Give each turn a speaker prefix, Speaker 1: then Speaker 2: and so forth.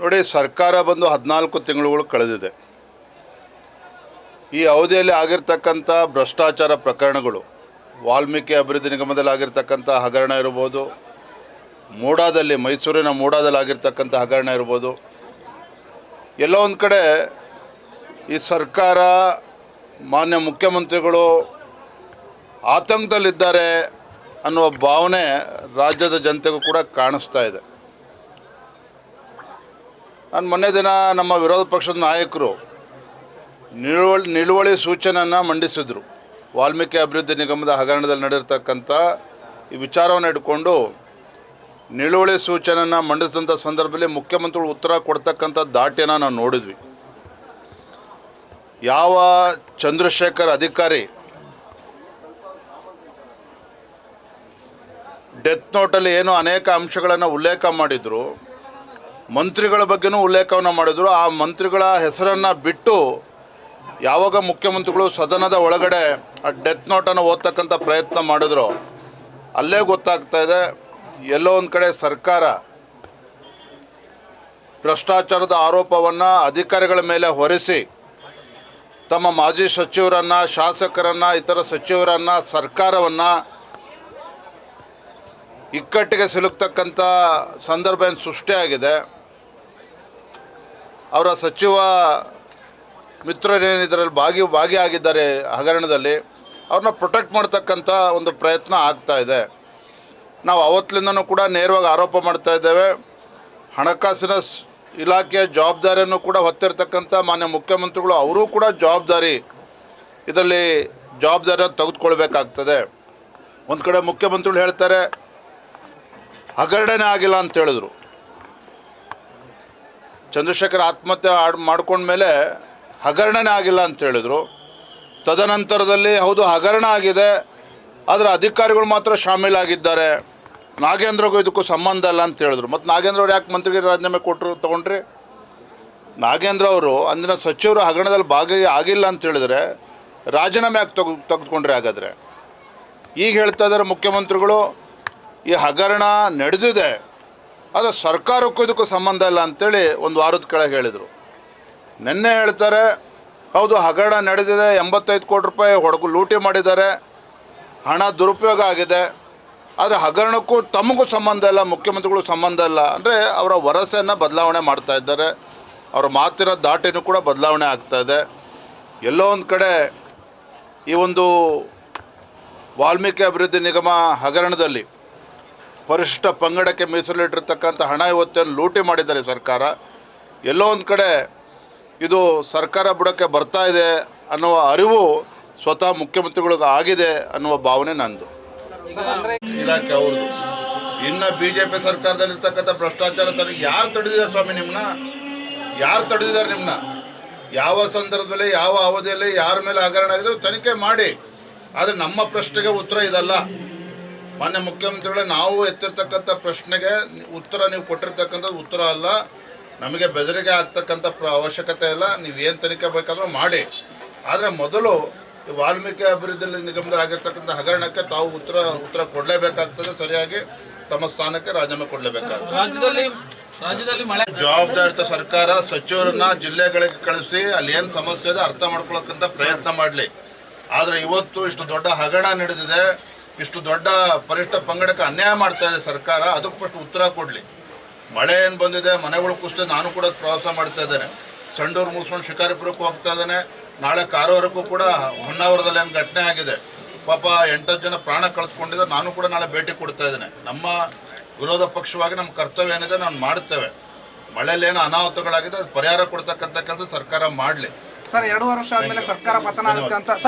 Speaker 1: ನೋಡಿ, ಸರ್ಕಾರ ಬಂದು ಹದಿನಾಲ್ಕು ತಿಂಗಳುಗಳು ಕಳೆದಿದೆ. ಈ ಅವಧಿಯಲ್ಲಿ ಆಗಿರ್ತಕ್ಕಂಥ ಭ್ರಷ್ಟಾಚಾರ ಪ್ರಕರಣಗಳು, ವಾಲ್ಮೀಕಿ ಅಭಿವೃದ್ಧಿ ನಿಗಮದಲ್ಲಿ ಆಗಿರ್ತಕ್ಕಂಥ ಹಗರಣ ಇರ್ಬೋದು, ಮೂಡಾದಲ್ಲಿ, ಮೈಸೂರಿನ ಮೂಡಾದಲ್ಲಿ ಆಗಿರ್ತಕ್ಕಂಥ ಹಗರಣ ಇರ್ಬೋದು, ಎಲ್ಲ ಒಂದು ಕಡೆ ಈ ಸರ್ಕಾರ, ಮಾನ್ಯ ಮುಖ್ಯಮಂತ್ರಿಗಳು ಆತಂಕದಲ್ಲಿದ್ದಾರೆ ಅನ್ನುವ ಭಾವನೆ ರಾಜ್ಯದ ಜನತೆಗೂ ಕೂಡ ಕಾಣಿಸ್ತಾ ಇದೆ. ನಾನು ಮೊನ್ನೆ ದಿನ ನಮ್ಮ ವಿರೋಧ ಪಕ್ಷದ ನಾಯಕರು ನಿಳುವಳಿ ನಿಳುವಳಿ ಸೂಚನೆಯನ್ನು ಮಂಡಿಸಿದರು. ವಾಲ್ಮೀಕಿ ಅಭಿವೃದ್ಧಿ ನಿಗಮದ ಹಗರಣದಲ್ಲಿ ನಡೆದಿರ್ತಕ್ಕಂಥ ಈ ವಿಚಾರವನ್ನು ಇಟ್ಕೊಂಡು ನಿಳುವಳಿ ಸೂಚನೆಯನ್ನು ಮಂಡಿಸಿದಂಥ ಸಂದರ್ಭದಲ್ಲಿ ಮುಖ್ಯಮಂತ್ರಿಗಳು ಉತ್ತರ ಕೊಡ್ತಕ್ಕಂಥ ದಾಟಿಯನ್ನು ನಾವು ನೋಡಿದ್ವಿ. ಯಾವ ಚಂದ್ರಶೇಖರ್ ಅಧಿಕಾರಿ ಡೆತ್ ನೋಟಲ್ಲಿ ಏನು ಅನೇಕ ಅಂಶಗಳನ್ನು ಉಲ್ಲೇಖ ಮಾಡಿದರು. ಮಂತ್ರಿಗಳ ಬಗ್ಗೆನೂ ಉಲ್ಲೇಖವನ್ನು ಮಾಡಿದರು. ಆ ಮಂತ್ರಿಗಳ ಹೆಸರನ್ನು ಬಿಟ್ಟು ಯಾವಾಗ ಮುಖ್ಯಮಂತ್ರಿಗಳು ಸದನದ ಒಳಗಡೆ ಆ ಡೆತ್ ನೋಟನ್ನು ಓದ್ತಕ್ಕಂಥ ಪ್ರಯತ್ನ ಮಾಡಿದ್ರು, ಅಲ್ಲೇ ಗೊತ್ತಾಗ್ತಾ ಇದೆ, ಎಲ್ಲೋ ಒಂದು ಕಡೆ ಸರ್ಕಾರ ಭ್ರಷ್ಟಾಚಾರದ ಆರೋಪವನ್ನು ಅಧಿಕಾರಿಗಳ ಮೇಲೆ ಹೊರಿಸಿ, ತಮ್ಮ ಮಾಜಿ ಸಚಿವರನ್ನು, ಶಾಸಕರನ್ನು, ಇತರ ಸಚಿವರನ್ನು, ಸರ್ಕಾರವನ್ನು ಇಕ್ಕಟ್ಟಿಗೆ ಸಿಲುಕ್ತಕ್ಕಂಥ ಸಂದರ್ಭ ಏನು ಸೃಷ್ಟಿಯಾಗಿದೆ. ಅವರ ಸಚಿವ ಮಿತ್ರರೇನಿದ್ರಲ್ಲಿ ಭಾಗಿ ಭಾಗಿಯಾಗಿದ್ದಾರೆ ಹಗರಣದಲ್ಲಿ, ಅವ್ರನ್ನ ಪ್ರೊಟೆಕ್ಟ್ ಮಾಡ್ತಕ್ಕಂಥ ಒಂದು ಪ್ರಯತ್ನ ಆಗ್ತಾ ಇದೆ. ನಾವು ಅವತ್ತಿನಿಂದನೂ ಕೂಡ ನೇರವಾಗಿ ಆರೋಪ ಮಾಡ್ತಾ ಇದ್ದೇವೆ. ಹಣಕಾಸಿನ ಇಲಾಖೆಯ ಜವಾಬ್ದಾರಿಯನ್ನು ಕೂಡ ಹೊತ್ತಿರತಕ್ಕಂಥ ಮಾನ್ಯ ಮುಖ್ಯಮಂತ್ರಿಗಳು, ಅವರೂ ಕೂಡ ಜವಾಬ್ದಾರಿ ಇದರಲ್ಲಿ ಜವಾಬ್ದಾರಿಯನ್ನು ತೆಗೆದುಕೊಳ್ಬೇಕಾಗ್ತದೆ. ಒಂದು ಕಡೆ ಮುಖ್ಯಮಂತ್ರಿಗಳು ಹೇಳ್ತಾರೆ ಹಗರಣನೇ ಆಗಿಲ್ಲ ಅಂತ ಹೇಳಿದ್ರು. ಚಂದ್ರಶೇಖರ್ ಆತ್ಮಹತ್ಯೆ ಆಡ್, ಮಾಡ್ಕೊಂಡ್ಮೇಲೆ ಹಗರಣನೇ ಆಗಿಲ್ಲ ಅಂತ ಹೇಳಿದರು. ತದನಂತರದಲ್ಲಿ ಹೌದು, ಹಗರಣ ಆಗಿದೆ, ಆದರೆ ಅಧಿಕಾರಿಗಳು ಮಾತ್ರ ಶಾಮೀಲಾಗಿದ್ದಾರೆ. ನಾಗೇಂದ್ರಗೂ ಇದಕ್ಕೂ ಸಂಬಂಧ ಇಲ್ಲ ಅಂತ ಹೇಳಿದ್ರು. ಮತ್ತು ನಾಗೇಂದ್ರ ಅವ್ರು ಯಾಕೆ ಮಂತ್ರಿಗೆ ರಾಜೀನಾಮೆ ಕೊಟ್ಟರು ತೊಗೊಂಡ್ರಿ? ನಾಗೇಂದ್ರ ಅವರು ಅಂದಿನ ಸಚಿವರು ಹಗರಣದಲ್ಲಿ ಭಾಗಿ ಆಗಿಲ್ಲ ಅಂತ ಹೇಳಿದ್ರೆ ರಾಜೀನಾಮೆ ಯಾಕೆ ತೆಗೆ, ತೆಗೆದುಕೊಂಡ್ರೆ ಹಾಗಾದರೆ? ಈಗ ಹೇಳ್ತಾ ಇದ್ದಾರೆ ಮುಖ್ಯಮಂತ್ರಿಗಳು, ಈ ಹಗರಣ ನಡೆದಿದೆ. ಆದರೆ ಸರ್ಕಾರಕ್ಕೂ ಇದಕ್ಕೂ ಸಂಬಂಧ ಇಲ್ಲ ಅಂತೇಳಿ ಒಂದು ವಾರದ ಕೆಳಗೆ ಹೇಳಿದರು. ನಿನ್ನೆ ಹೇಳ್ತಾರೆ, ಹೌದು, ಹಗರಣ ನಡೆದಿದೆ, ಎಂಬತ್ತೈದು ಕೋಟಿ ರೂಪಾಯಿ ಹೊಡಗು ಲೂಟಿ ಮಾಡಿದ್ದಾರೆ, ಹಣ ದುರುಪಯೋಗ ಆಗಿದೆ, ಆದರೆ ಹಗರಣಕ್ಕೂ ತಮಗೂ ಸಂಬಂಧ ಇಲ್ಲ ಮುಖ್ಯಮಂತ್ರಿಗಳು ಸಂಬಂಧ ಇಲ್ಲ. ಅಂದರೆ ಅವರ ವರಸೆಯನ್ನು ಬದಲಾವಣೆ ಮಾಡ್ತಾ ಇದ್ದಾರೆ. ಅವರ ಮಾತಿನ ದಾಟಿನೂ ಕೂಡ ಬದಲಾವಣೆ ಆಗ್ತಾ ಇದೆ. ಎಲ್ಲೋ ಒಂದು ಕಡೆ ಈ ಒಂದು ವಾಲ್ಮೀಕಿ ಅಭಿವೃದ್ಧಿ ನಿಗಮ ಹಗರಣದಲ್ಲಿ ಪರಿಶಿಷ್ಟ ಪಂಗಡಕ್ಕೆ ಮೀಸಲಿಟ್ಟಿರ್ತಕ್ಕಂಥ ಹಣ ಇವತ್ತೇನು ಲೂಟಿ ಮಾಡಿದ್ದಾರೆ ಸರ್ಕಾರ? ಎಲ್ಲೋ ಒಂದು ಕಡೆ ಇದು ಸರ್ಕಾರ ಬುಡಕ್ಕೆ ಬರ್ತಾ ಇದೆ ಅನ್ನುವ ಅರಿವು ಸ್ವತಃ ಮುಖ್ಯಮಂತ್ರಿಗಳಿಗೆ ಆಗಿದೆ ಅನ್ನುವ ಭಾವನೆ ನಂದು. ಇಲಾಖೆ ಅವ್ರದ್ದು. ಇನ್ನು ಬಿ ಜೆ ಪಿ ಸರ್ಕಾರದಲ್ಲಿರ್ತಕ್ಕಂಥ ಭ್ರಷ್ಟಾಚಾರ ತನಗೆ ಯಾರು ತಡೆದಿದ್ದಾರೆ ಸ್ವಾಮಿ ನಿಮ್ಮನ್ನ ಯಾರು ತಡೆದಿದ್ದಾರೆ ನಿಮ್ಮನ್ನ ಯಾವ ಸಂದರ್ಭದಲ್ಲಿ, ಯಾವ ಅವಧಿಯಲ್ಲಿ, ಯಾರ ಮೇಲೆ ಹಗರಣ ಆಗಿದ್ರು ತನಿಖೆ ಮಾಡಿ. ಆದರೆ ನಮ್ಮ ಪ್ರಶ್ನೆಗೆ ಉತ್ತರ ಇದಲ್ಲ. ಮಾನ್ಯ ಮುಖ್ಯಮಂತ್ರಿಗಳೇ ನಾವು ಎತ್ತಿರ್ತಕ್ಕಂಥ ಪ್ರಶ್ನೆಗೆ ಉತ್ತರ ನೀವು ಕೊಟ್ಟಿರ್ತಕ್ಕಂಥದ್ದು ಉತ್ತರ ಅಲ್ಲ. ನಮಗೆ ಬೆದರಿಕೆ ಆಗ್ತಕ್ಕಂಥ ಪ್ರ ಅವಶ್ಯಕತೆ ಇಲ್ಲ. ನೀವು ಏನು ತನಿಖೆ ಬೇಕಾದರೂ ಮಾಡಿ. ಆದರೆ ಮೊದಲು ವಾಲ್ಮೀಕಿ ಅಭಿವೃದ್ಧಿ ನಿಗಮದ ಆಗಿರ್ತಕ್ಕಂಥ ಹಗರಣಕ್ಕೆ ತಾವು ಉತ್ತರ ಉತ್ತರ ಕೊಡಲೇಬೇಕಾಗ್ತದೆ ಸರಿಯಾಗಿ. ತಮ್ಮ ಸ್ಥಾನಕ್ಕೆ ರಾಜೀನಾಮೆ ಕೊಡಲೇಬೇಕಾಗ್ತದೆ. ಜವಾಬ್ದಾರಿತ ಸರ್ಕಾರ ಸಚಿವರನ್ನ ಜಿಲ್ಲೆಗಳಿಗೆ ಕಳಿಸಿ ಅಲ್ಲಿ ಏನು ಸಮಸ್ಯೆ ಇದೆ ಅರ್ಥ ಮಾಡ್ಕೊಳಕ್ಕಂಥ ಪ್ರಯತ್ನ ಮಾಡಲಿ. ಆದರೆ ಇವತ್ತು ಇಷ್ಟು ದೊಡ್ಡ ಹಗರಣ ನಡೆದಿದೆ. ಇಷ್ಟು ದೊಡ್ಡ ಪರಿಷ್ಠ ಪಂಗಡಕ್ಕೆ ಅನ್ಯಾಯ ಮಾಡ್ತಾ ಇದೆ ಸರ್ಕಾರ, ಅದಕ್ಕೆ ಫಸ್ಟ್ ಉತ್ತರ ಕೊಡಲಿ. ಮಳೆ ಏನು ಬಂದಿದೆ, ಮನೆಗಳು ಕುಸಿದೆ ನಾನು ಕೂಡ ಪ್ರವಾಸ ಮಾಡ್ತಾ ಇದ್ದೇನೆ. ಸಂಡೂರು ಮುಗಿಸ್ಕೊಂಡು ಶಿಕಾರಿಪುರಕ್ಕೆ ಹೋಗ್ತಾ ಇದ್ದೇನೆ. ನಾಳೆ ಕಾರವಾರಕ್ಕೂ ಕೂಡ ಹೊನ್ನಾವರದಲ್ಲಿ ಏನು ಘಟನೆ ಆಗಿದೆ. ಪಾಪ ಎಂಟತ್ತು ಜನ ಪ್ರಾಣ ಕಳೆದುಕೊಂಡಿದ್ದಾರೆ ನಾನು ಕೂಡ ನಾಳೆ ಭೇಟಿ ಕೊಡ್ತಾ ಇದ್ದೇನೆ. ನಮ್ಮ ವಿರೋಧ ಪಕ್ಷವಾಗಿ ನಮ್ಮ ಕರ್ತವ್ಯ ಏನಿದೆ, ನಾನು ಮಾಡ್ತೇವೆ. ಮಳೆಯಲ್ಲಿ ಏನು ಅನಾಹುತಗಳಾಗಿದೆ, ಅದು ಪರಿಹಾರ ಕೊಡ್ತಕ್ಕಂಥ ಕೆಲಸ ಸರ್ಕಾರ ಮಾಡಲಿ.
Speaker 2: ಸರ್, ಎರಡು ವರ್ಷ ಆದಮೇಲೆ ಸರ್ಕಾರ ಪತನ ಆಗುತ್ತೆ ಅಂತ